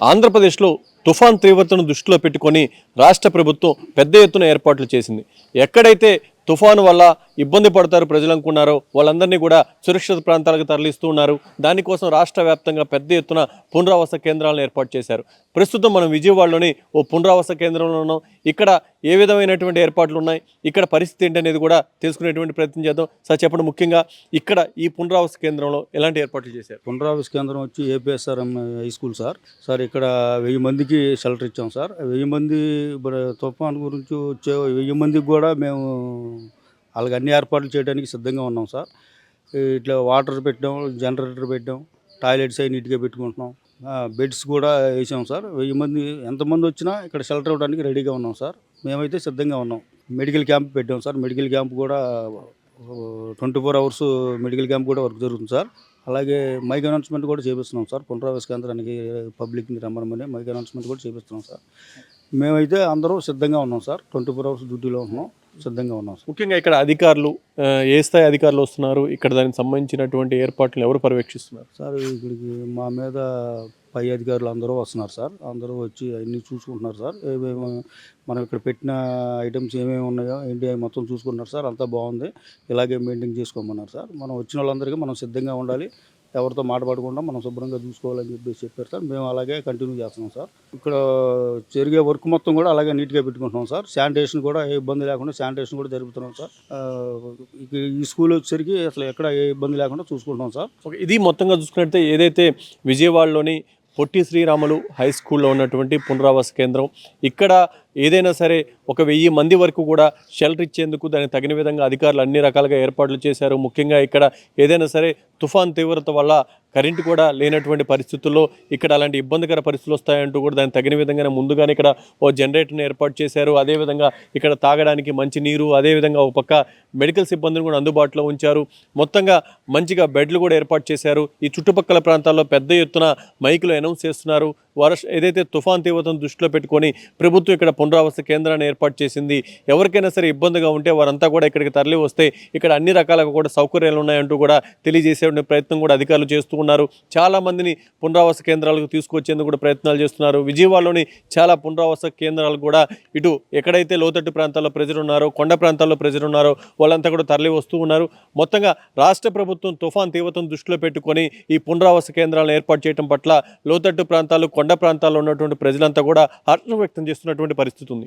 ఆంధ్రప్రదేశ్లో తుఫాన్ తీవ్రతను దృష్టిలో పెట్టుకొని రాష్ట్ర ప్రభుత్వం పెద్ద ఎత్తున ఏర్పాట్లు చేసింది. ఎక్కడైతే తుఫాను వల్ల ఇబ్బంది పడతారు ప్రజలు అనుకున్నారో వాళ్ళందరినీ కూడా సురక్షిత ప్రాంతాలకు తరలిస్తూ ఉన్నారు. దానికోసం రాష్ట్ర వ్యాప్తంగా పెద్ద ఎత్తున పునరావాస కేంద్రాలను ఏర్పాటు చేశారు. ప్రస్తుతం మనం విజయవాడలోని ఓ పునరావాస కేంద్రంలో ఉన్నాం. ఇక్కడ ఏ విధమైనటువంటి ఏర్పాట్లు ఉన్నాయి? ఇక్కడ పరిస్థితి ఏంటి అనేది కూడా తెలుసుకునేటువంటి ప్రయత్నం చేద్దాం. సార్ చెప్పండి. ముఖ్యంగా ఇక్కడ ఈ పునరావాస కేంద్రంలో ఎలాంటి ఏర్పాట్లు చేశారు? పునరావాస కేంద్రం వచ్చి APSRM high school sir. Sir ఇక్కడ వెయ్యి మందికి షెల్టర్ ఇచ్చాం సార్. వెయ్యి మంది తుఫాన్ గురించి వచ్చే వెయ్యి మందికి కూడా మేము వాళ్ళకి అన్ని ఏర్పాట్లు చేయడానికి సిద్ధంగా ఉన్నాం సార్. ఇట్లా వాటర్ పెట్టాం జనరేటర్ పెట్టాం టాయిలెట్స్ అవి నీట్గా పెట్టుకుంటున్నాం. బెడ్స్ కూడా వేసాం సార్. వెయ్యి మంది ఎంతమంది వచ్చినా ఇక్కడ షెల్టర్ ఇవ్వడానికి రెడీగా ఉన్నాం సార్. మేమైతే సిద్ధంగా ఉన్నాం. మెడికల్ క్యాంప్ పెట్టాం సార్. మెడికల్ క్యాంప్ కూడా twenty four hours medical camp కూడా వర్క్ జరుగుతుంది సార్. అలాగే మైక్ అనౌన్స్మెంట్ కూడా చేపిస్తున్నాం సార్. పునరావాస కేంద్రానికి పబ్లిక్ని రమ్మనమని మైక్ అనౌన్స్మెంట్ కూడా చేపిస్తున్నాం సార్. మేమైతే అందరూ సిద్ధంగా ఉన్నాం సార్. ట్వంటీ ఫోర్ అవర్స్ డ్యూటీలో ఉన్నాం. సిద్ధంగా ఉన్నాం సార్. ముఖ్యంగా ఇక్కడ అధికారులు ఏ స్థాయి అధికారులు వస్తున్నారు ఇక్కడ దానికి సంబంధించినటువంటి ఏర్పాట్లు ఎవరు పర్యవేక్షిస్తున్నారు? సార్ ఇక్కడికి మా మీద పై అధికారులు అందరూ వస్తున్నారు సార్. అందరూ వచ్చి అన్నీ చూసుకుంటున్నారు సార్. ఏమేమి మనం ఇక్కడ పెట్టిన ఐటమ్స్ ఏమేమి ఉన్నాయో ఏంటి అవి మొత్తం చూసుకుంటున్నారు సార్. అంతా బాగుంది. ఇలాగే మెయింటైన్ చేసుకోమన్నారు సార్. మనం వచ్చిన వాళ్ళందరికీ మనం సిద్ధంగా ఉండాలి. ఎవరితో మాట్లాడకుండా మనం శుభ్రంగా చూసుకోవాలని చెప్పేసి చెప్పారు సార్. మేము అలాగే కంటిన్యూ చేస్తున్నాం సార్. ఇక్కడ జరిగే వర్క్ మొత్తం కూడా అలాగే నీట్గా పెట్టుకుంటున్నాం సార్. శానిటేషన్ కూడా ఏ ఇబ్బంది లేకుండా శానిటేషన్ కూడా జరుపుతున్నాం సార్. ఈ స్కూల్ వచ్చేసరికి అసలు ఎక్కడ ఏ ఇబ్బంది లేకుండా చూసుకుంటున్నాం సార్. ఇది మొత్తంగా చూసుకున్నట్లయితే ఏదైతే విజయవాడలోని పొట్టి శ్రీరాములు హై స్కూల్లో ఉన్నటువంటి పునరావాస కేంద్రం. ఇక్కడ ఏదైనా సరే ఒక వెయ్యి మంది వరకు కూడా షెల్టర్ ఇచ్చేందుకు దానికి తగిన విధంగా అధికారులు అన్ని రకాలుగా ఏర్పాట్లు చేశారు. ముఖ్యంగా ఇక్కడ ఏదైనా సరే తుఫాన్ తీవ్రత వల్ల కరెంటు కూడా లేనటువంటి పరిస్థితుల్లో ఇక్కడ అలాంటి ఇబ్బందికర పరిస్థితులు వస్తాయంటూ కూడా దానికి తగిన విధంగానే ముందుగానే ఇక్కడ ఓ జనరేటర్ని ఏర్పాటు చేశారు. అదేవిధంగా ఇక్కడ తాగడానికి మంచి నీరు అదేవిధంగా ఒక పక్క మెడికల్ సిబ్బందిని కూడా అందుబాటులో ఉంచారు. మొత్తంగా మంచిగా బెడ్లు కూడా ఏర్పాటు చేశారు. ఈ చుట్టుపక్కల ప్రాంతాల్లో పెద్ద ఎత్తున మైకులు అనౌన్స్ చేస్తున్నారు. వర్ష ఏదైతే తుఫాన్ తీవ్రతను దృష్టిలో పెట్టుకొని ప్రభుత్వం ఇక్కడ పునరావాస కేంద్రాన్ని ఏర్పాటు చేసింది ఎవరికైనా సరే ఇబ్బందిగా ఉంటే వారంతా కూడా ఇక్కడికి తరలి వస్తే ఇక్కడ అన్ని రకాలుగా కూడా సౌకర్యాలు ఉన్నాయంటూ కూడా తెలియజేసే ప్రయత్నం కూడా అధికారులు చేస్తూ ఉన్నారు. చాలా మందిని పునరావాస కేంద్రాలకు తీసుకొచ్చేందుకు కూడా ప్రయత్నాలు చేస్తున్నారు. విజయవాడలోని చాలా పునరావాస కేంద్రాలు కూడా ఇటు ఎక్కడైతే లోతట్టు ప్రాంతాల్లో ప్రజలు ఉన్నారో కొండ ప్రాంతాల్లో ప్రజలు ఉన్నారో వాళ్ళంతా కూడా తరలి వస్తూ ఉన్నారు. మొత్తంగా రాష్ట్ర ప్రభుత్వం తుఫాన్ తీవ్రతను దృష్టిలో పెట్టుకొని ఈ పునరావాస కేంద్రాలను ఏర్పాటు చేయడం పట్ల లోతట్టు ప్రాంతాలు కొండ కొండ ప్రాంతాల్లో ఉన్నటువంటి ప్రజలంతా కూడా హర్షం వ్యక్తం చేస్తున్నటువంటి పరిస్థితి ఉంది.